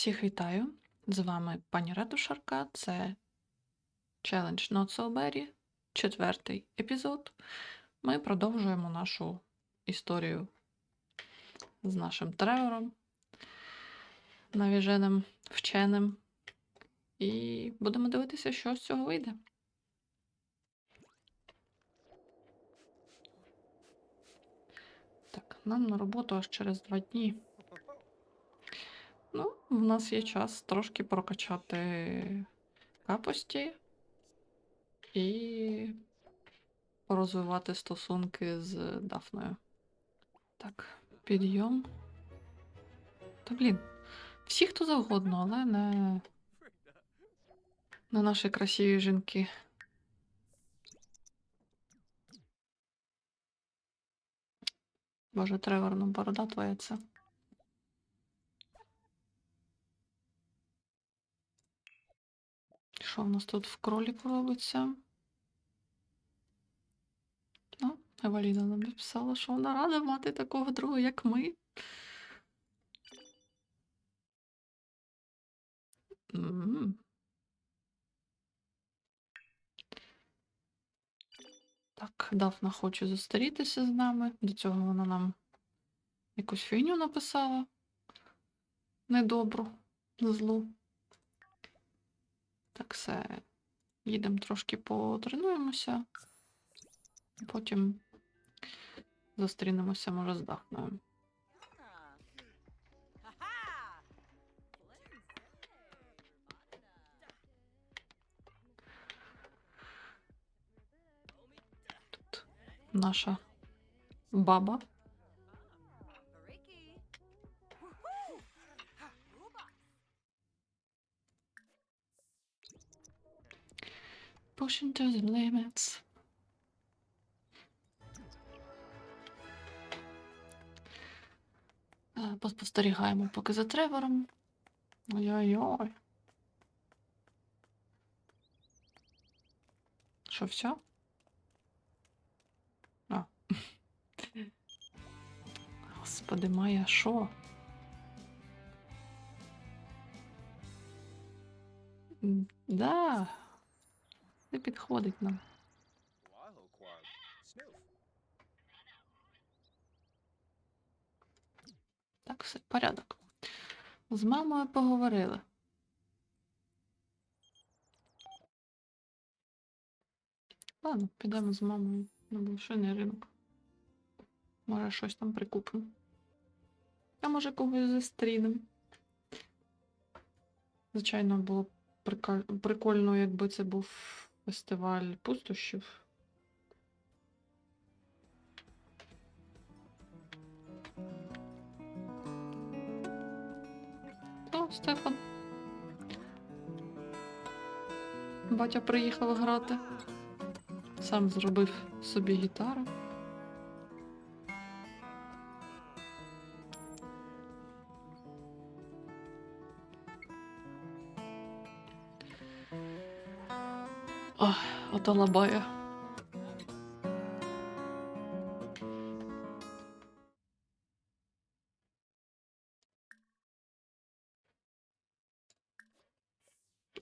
Всіх вітаю! З вами пані Ретушарка. Це Challenge Not So Berry, четвертий епізод. Ми продовжуємо нашу історію з нашим Тревором, навіженим вченим. І будемо дивитися, що з цього вийде. Так, нам на роботу аж через два дні. В нас є час трошки прокачати капості і розвивати стосунки з Дафною. Так, підйом. Та блін, всі хто завгодно, але не, не наші красиві жінки. Боже, Тревор, ну борода твоя це. Що в нас тут в кроліку робиться? Ну, Еваліна нам написала, що вона рада мати такого друга, як ми. Так, Дафна хоче зустрітися з нами. До цього вона нам якусь фігню написала. Недобру, злу. Так, все. Їдемо трошки потренуємося. Потім зустрінемося, може, з Дафною. Тут наша баба. Pushing to the limits. Е, Поспостерігаємо поки за Тревором. Ой-ой-ой. Що, все? А. Господи, Майя, що? Да. Не підходить нам. Так, все, порядок. З мамою поговорили. Ладно, підемо з мамою на блошиний ринок. Може, щось там прикупимо. А може когось зустрінемо. Звичайно, було прикольно, якби це був фестиваль пустощів. О, Стефан. Батя приїхав грати. Сам зробив собі гітару. Ох, ота лабая.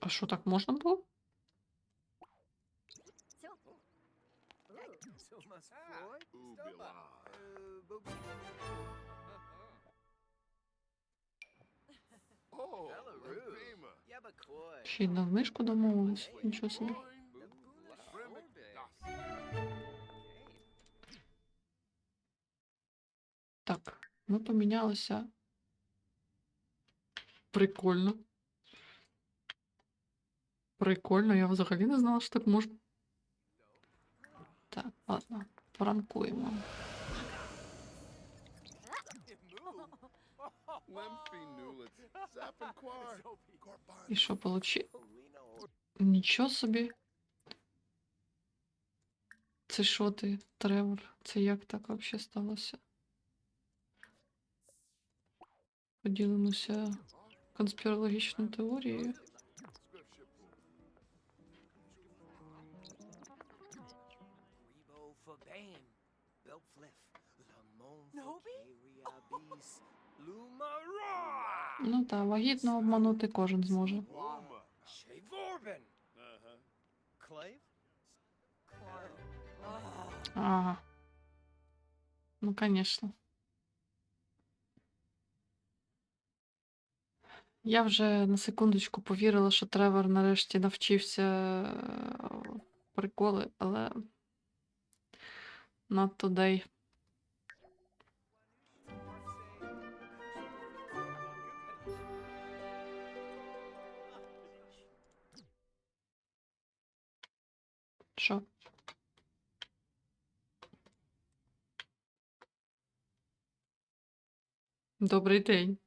А що так можна було? Ще й на знижку домовились. Нічого собі. Ми помінялися. Прикольно. Прикольно, я взагалі не знала, що так можна. Так, ладно, поранкуємо. І що получи? Нічого собі. Це що ти, Тревор? Це як так взагалі сталося? Поділимося конспірологічною теорією. Rebo for Bam, Belfleth, Lamon for Nobi? Carriabis, Ну та, вагітно обманути кожен зможе. Shavorben. Clave? Ага. Ну, конечно. Я вже на секундочку повірила, що Тревор нарешті навчився е, приколи, але not today. Що? Добрий день.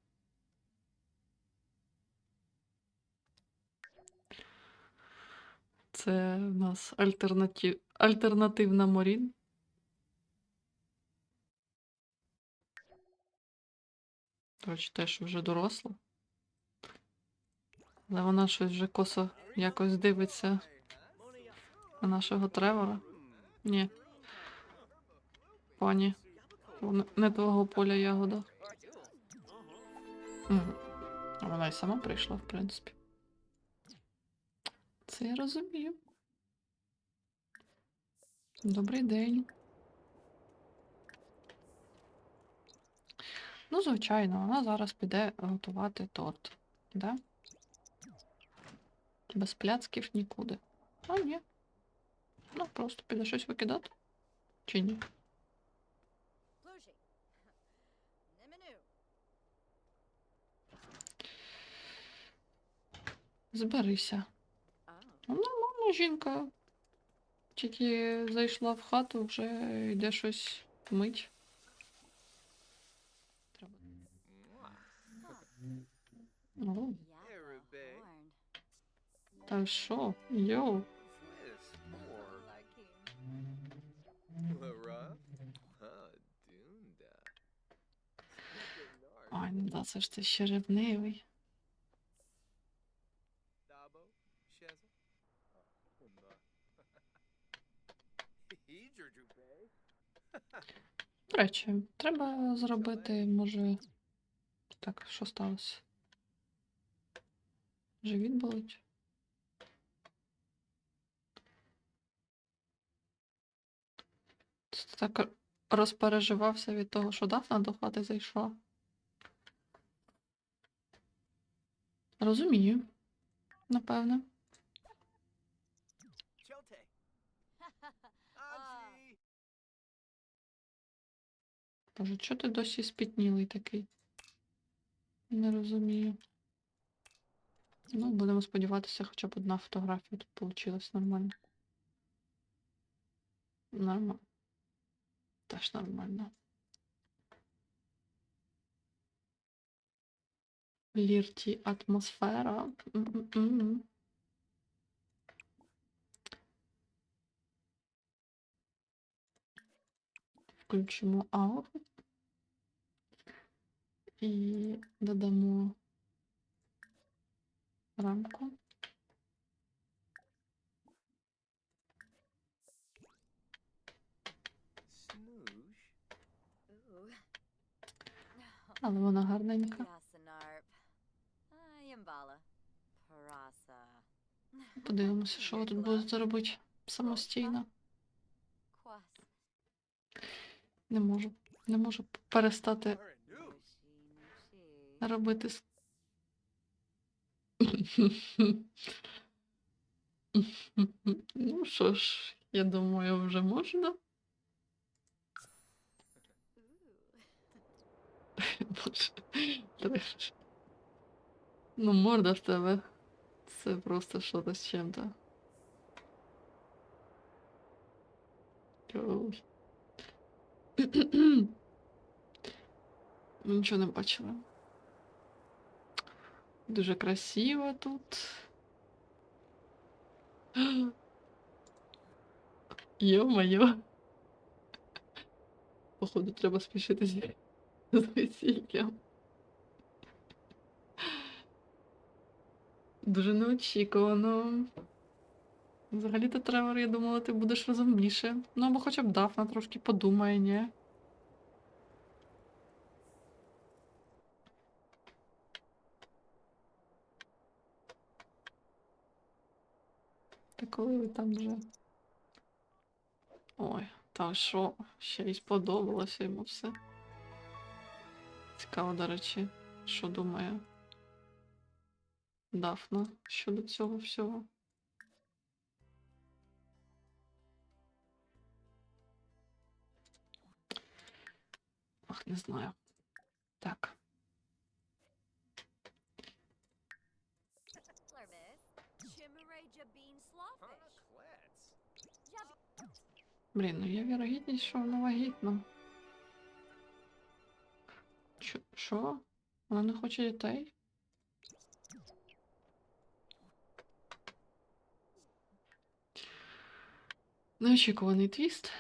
Це в нас альтернатив... альтернативна Морін. Речі, теж вже доросла. Але вона щось вже косо якось дивиться на нашого Тревора. Ні. Пані. Не- твого поля ягода. А Вона й сама прийшла, в принципі. Це я розумію. Добрий день. Ну, звичайно, вона зараз піде готувати торт. Да? Без пляцків нікуди. А, ні. Ну, просто піде щось викидати. Чи ні? Зберися. Ну, нормально, жінка. Тільки зайшла в хату, вже йде щось мить. Треба. Ну, Yeah, та що? Йоу. Ой, ну да, це ж ти ще ревнивий. Речі, треба зробити, може. Так, що сталося? Живіт болить? Так розпереживався від того, що Дафна до хати зайшла. Розумію, напевне. Боже, чого ти досі спітнілий такий? Не розумію. Ну, будемо сподіватися, хоча б одна фотографія тут вийшла нормально. Нормально. Теж нормально. Лірті атмосфера. М-м-м. Включимо ауру. І додамо рамку. Але вона гарненька. Подивимося, що ви тут будете робити самостійно. Не можу. Не можу перестати робити. Ну що ж, я думаю, вже можна. Ну, морда в тебе. Це просто що-то з чим-то. Ой. Нічого не бачила. Дуже красиво тут. Йо-моє. Походу, треба спішитися з весіллям. Дуже неочікувано. Взагалі-то Тревор, я думала, ти будеш розумніше. Ну або хоча б Дафна трошки подумає, ні? Та коли ви там вже... Ой, так що, ще й сподобалося йому все. Цікаво, до речі, що думає Дафна щодо цього всього. Ах, не знаю. Так. Chimeraja bean Huh? slawfish. Klets. Блін, ну є вірогідність, що вона вагітна. Чо- Що? Вона не хоче дітей? Неочікуваний твіст.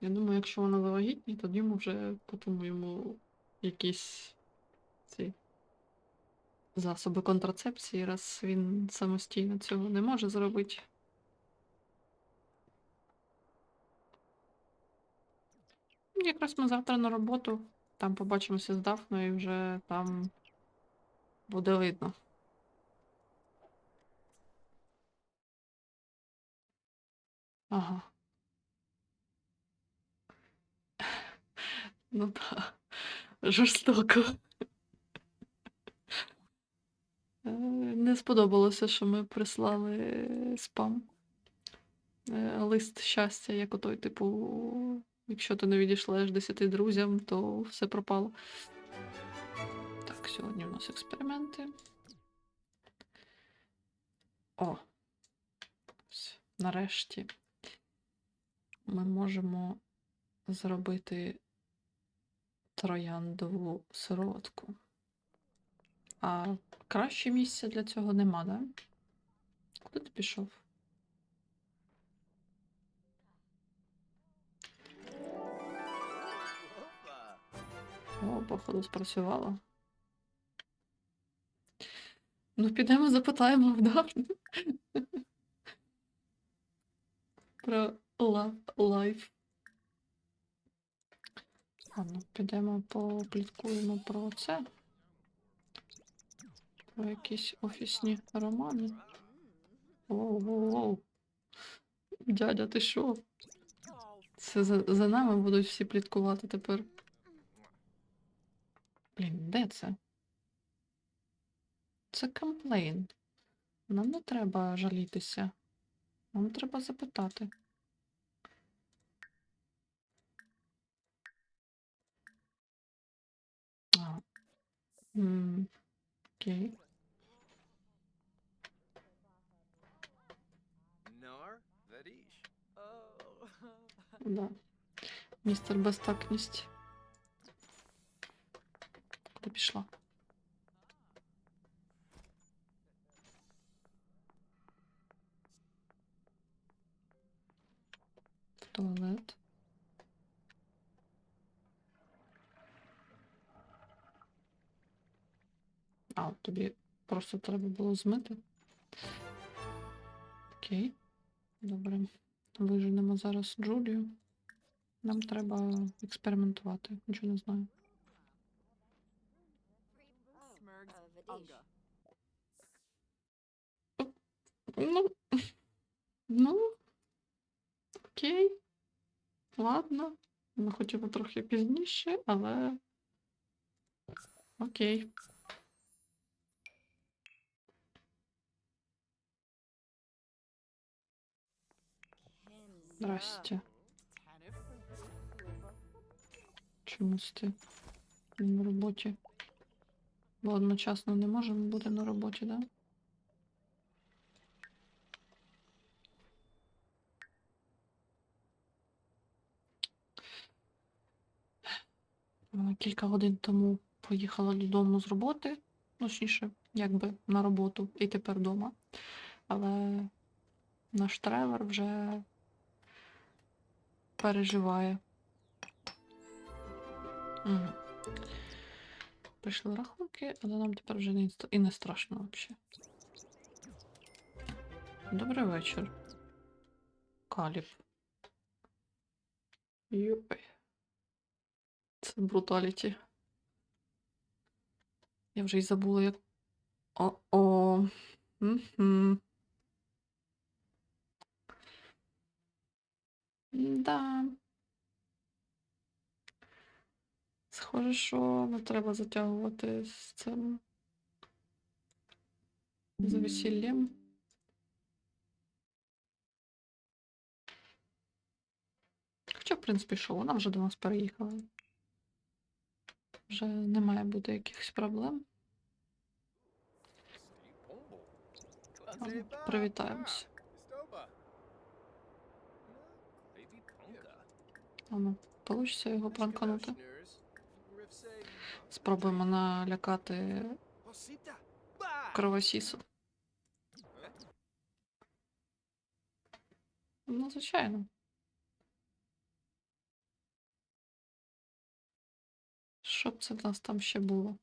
Я думаю, якщо вона завагітні, тоді ми вже йому якісь ці засоби контрацепції, раз він самостійно цього не може зробити. Якраз ми завтра на роботу, там побачимося з Дафною і вже там буде видно. Ага. Ну так, жорстоко. Е, Не сподобалося, що ми прислали е, спам. Е, Лист щастя, як отой, типу, якщо ти не відійшлеш 10 друзям, то все пропало. Так, сьогодні у нас експерименти. О. Нарешті ми можемо зробити трояндову сироватку. А краще місця для цього нема, да? Куди ти пішов? О, походу, спрацювало. Ну, підемо запитаємо в. Про love life. Ладно, підемо попліткуємо про це. Про якісь офісні романи. Воу-воу-воу. Дядя, ти що? Це за, за нами будуть всі пліткувати тепер. Блін, де це? Це комплейн. Нам не треба жалітися. Нам треба запитати. А. М, Окей. Nar Vadish. Oh. Да. Містер безтакність. Куди пішла? В туалет. А, тобі просто треба було змити. Окей. Добре. Виженемо зараз Джулію. Нам треба експериментувати. Нічого не знаю. Ну, ну, окей. Ладно. Ми хотіли трохи пізніше, але. Окей. Здрасте. Чомусь ти на роботі. Бо одночасно не можемо бути на роботі, так? Да? Кілька годин тому поїхала додому з роботи, точніше, якби на роботу і тепер вдома. Але наш тревер вже переживає. Угу. Прийшли рахунки, але нам тепер вже не і не страшно взагалі. Добрий вечір. Каліб. Йой. Це бруталіті. Я вже й забула, як. О, о О. Мгм. Да. Схоже, що не треба затягувати з цим. З весіллям. Хоча, в принципі, що, вона вже до нас переїхала. Вже не має бути якихось проблем. Привітаємось. Ану, получиться його пранканути. Спробуємо налякати кровосісу. Ну, звичайно. Що б це в нас там ще було?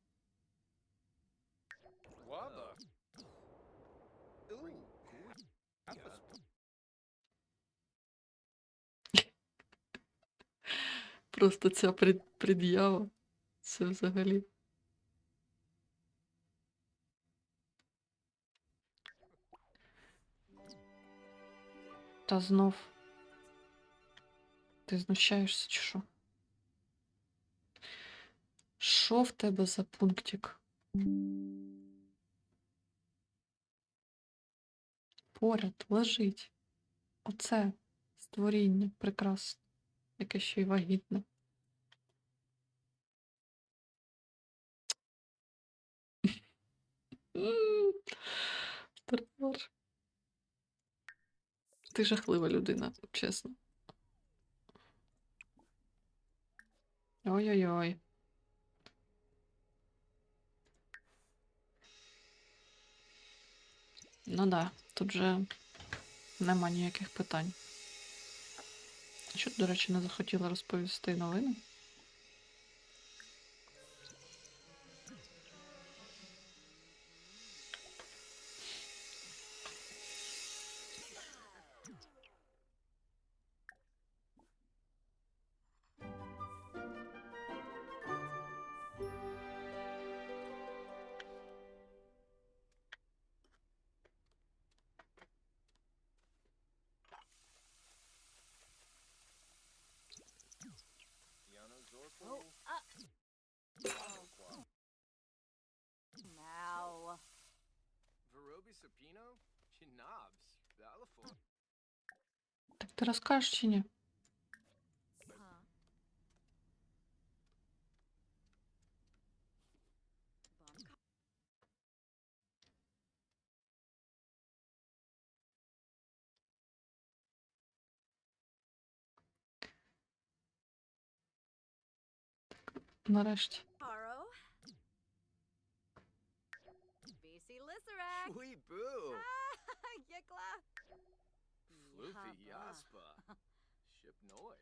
Просто ця пред- пред'ява. Це взагалі. Та знов. Ти знущаєшся чи що? Що в тебе за пунктик? Поряд лежить. Оце створіння прекрасне, яке ще й вагітне. Ти жахлива людина, чесно. Ой-ой-ой. Ну да, тут же нема ніяких питань. Що до речі, не захотіла розповісти новини? Так ти розкажеш чи ні? Нарешті. Yabba. Yaspa. Ship Noi.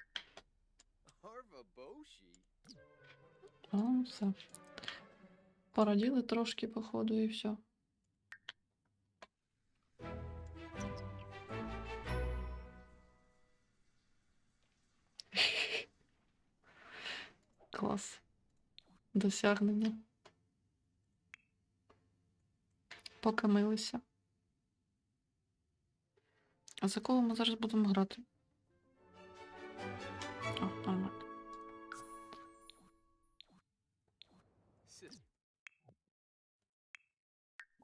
Harva Boshi. А, все. Пораділи трошки, походу, і все. Клас. Досягнення. Поки милися. А за кого ми зараз будемо грати? О, нормально.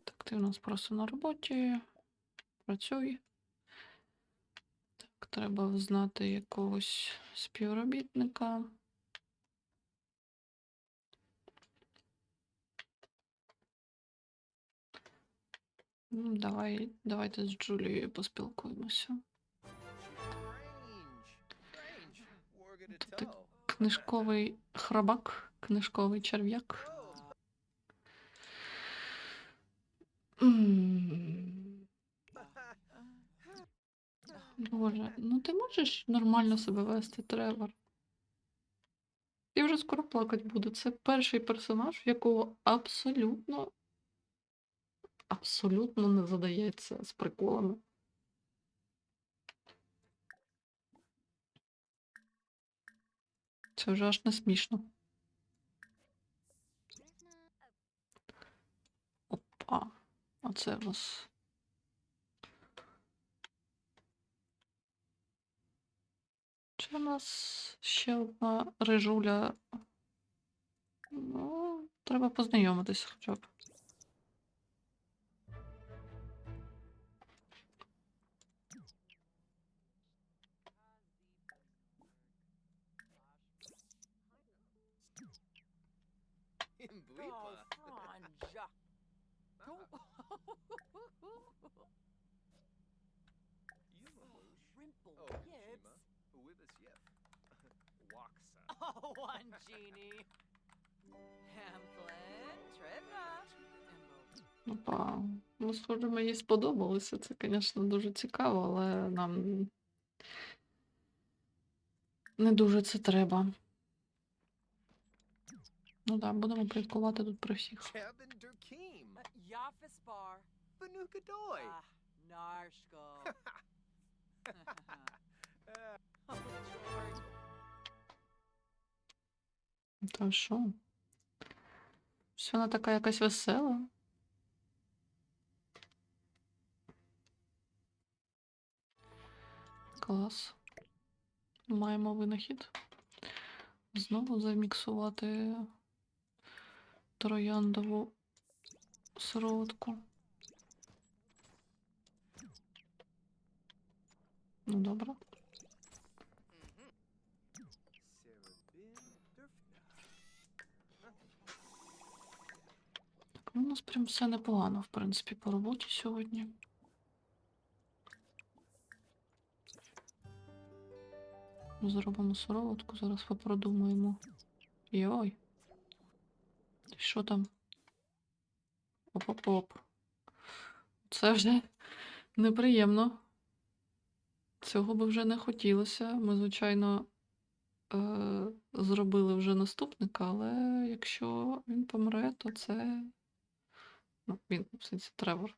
Так, ти у нас просто на роботі. Працюй. Так, треба знати якогось співробітника. Ну, Давай, давайте з Джулією поспілкуємося. Tell. Книжковий хробак, книжковий черв'як. Боже, ну ти можеш нормально себе вести, Тревор? Я вже скоро плакати буду. Це перший персонаж, в якого абсолютно, абсолютно не задається з приколами. Це вже аж не смішно. Опа. А це у нас. Чи у нас ще одна рижуля? Ну, треба познайомитись хоча б. Go. Rimple Oh, Gibbs. With us yet. Waksa. Oh, one genie. Hamplin. Embo. Опа. Ну, схоже, мені сподобалося. Це, звісно, дуже цікаво, але нам не дуже це треба. Ну так, будемо пліткувати тут про всіх. Durkeem. Narshko. oh, Та що? Що вона така якась весела? Клас. Маємо винахід. Знову заміксувати трояндову сироватку. Ну, добре. Так, ну, у нас прям все непогано, в принципі, по роботі сьогодні. Зробимо сироватку, зараз попродумаємо. Йой. Що там? Оп-оп-оп. Це вже неприємно. Цього би вже не хотілося. Ми, звичайно, е- зробили вже наступника, але якщо він помре, то це. Ну, він, в сенсі, Тревор.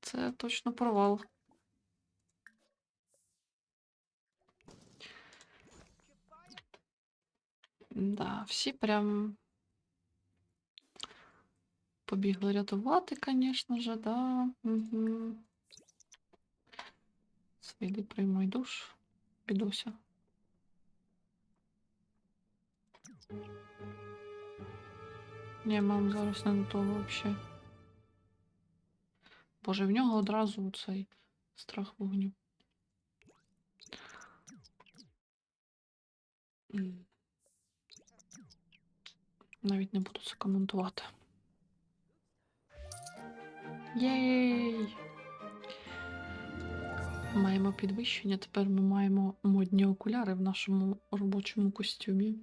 Це точно провал. Да, всі прям побігли рятувати, звісно же, да. Угу. Свіди приймай душ, підуся. Ні, мам, зараз не до того взагалі. Боже, в нього одразу цей страх вогню. Навіть не буду це коментувати. Єй! Маємо підвищення. Тепер ми маємо модні окуляри в нашому робочому костюмі.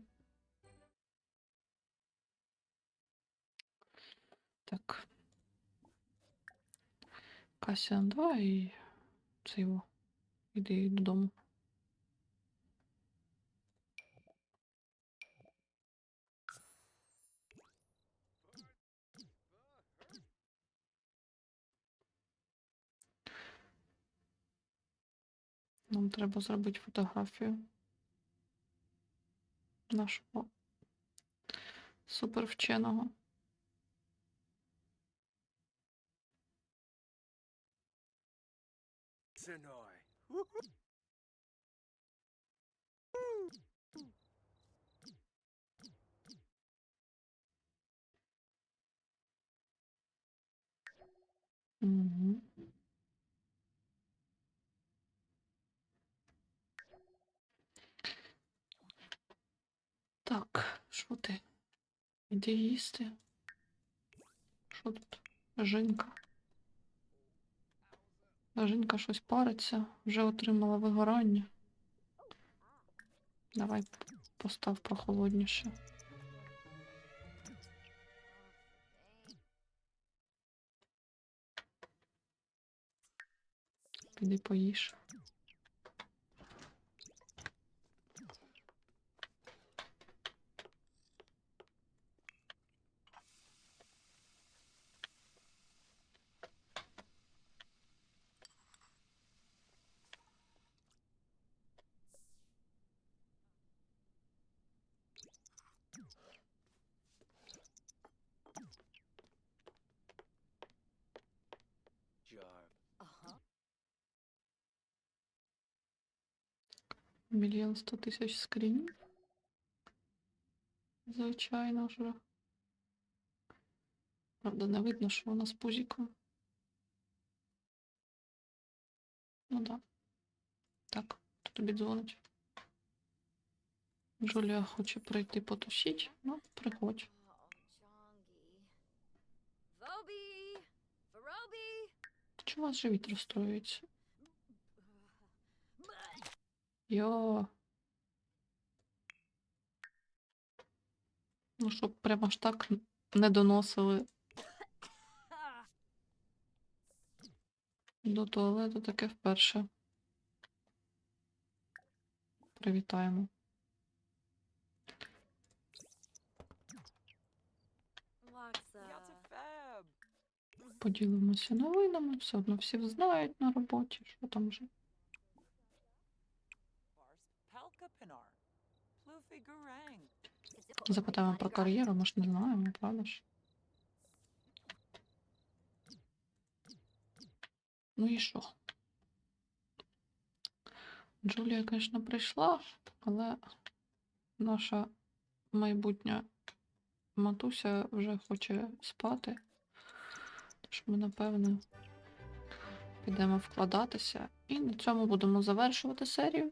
Так. Касіан 2 і це його. Іди додому. Нам треба зробити фотографію нашого супервченого. Sonoy. Угу. Так, що ти? Іди їсти. Що тут? Жінка. Жінка щось париться, вже отримала вигорання. Давай постав прохолодніше. Піди поїж. Мільйон сто тисяч скрінів. Звичайно ж. Правда, не видно, що вона з пузіком. Ну да. Так, хто тобі дзвонить? Джулія хоче прийти потусіть. Ну, приходь. Чому у вас живіт розстроюється? Йо. Ну, щоб прямо ж так не доносили до туалету таке вперше. Привітаємо. Поділимося новинами, все одно всі знають на роботі, що там вже. Запитаємо про кар'єру, ми ж не знаємо, правда ж? Ну і що? Джулія, звісно, прийшла, але наша майбутня матуся вже хоче спати. Тож ми, напевно, підемо вкладатися. І на цьому будемо завершувати серію.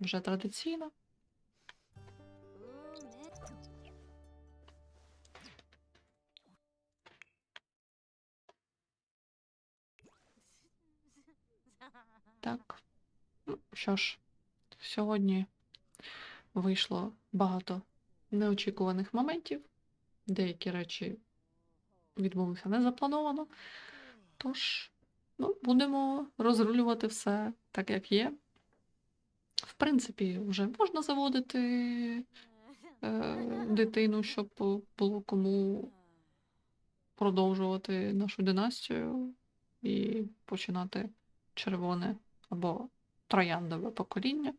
Вже традиційно. Так. Ну, що ж, сьогодні вийшло багато неочікуваних моментів. Деякі речі відбулися незаплановано. Тож, ну, будемо розрулювати все так, як є. В принципі, вже можна заводити е, дитину, щоб було кому продовжувати нашу династію і починати червоне або трояндове покоління.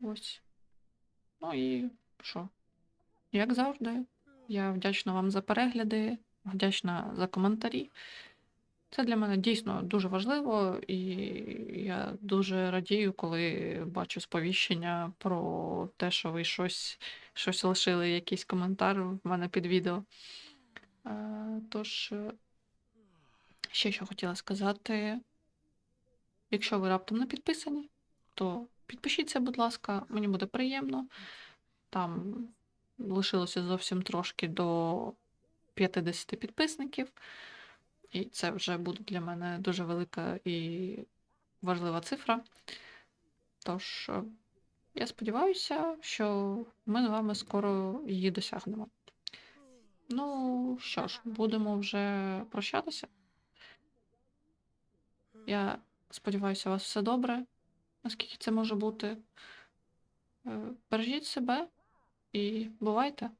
Ось. Ну і що? Як завжди, я вдячна вам за перегляди, вдячна за коментарі. Це для мене дійсно дуже важливо, і я дуже радію, коли бачу сповіщення про те, що ви щось, щось лишили, якийсь коментар в мене під відео. Е, Тож, е, ще що хотіла сказати. Якщо ви раптом не підписані, то підпишіться, будь ласка, мені буде приємно. Там лишилося зовсім трошки до 50 підписників. І це вже буде для мене дуже велика і важлива цифра. Тож, е, я сподіваюся, що ми з вами скоро її досягнемо. Ну що ж, будемо вже прощатися. Я сподіваюся, у вас все добре, наскільки це може бути. Е, Бережіть себе і бувайте!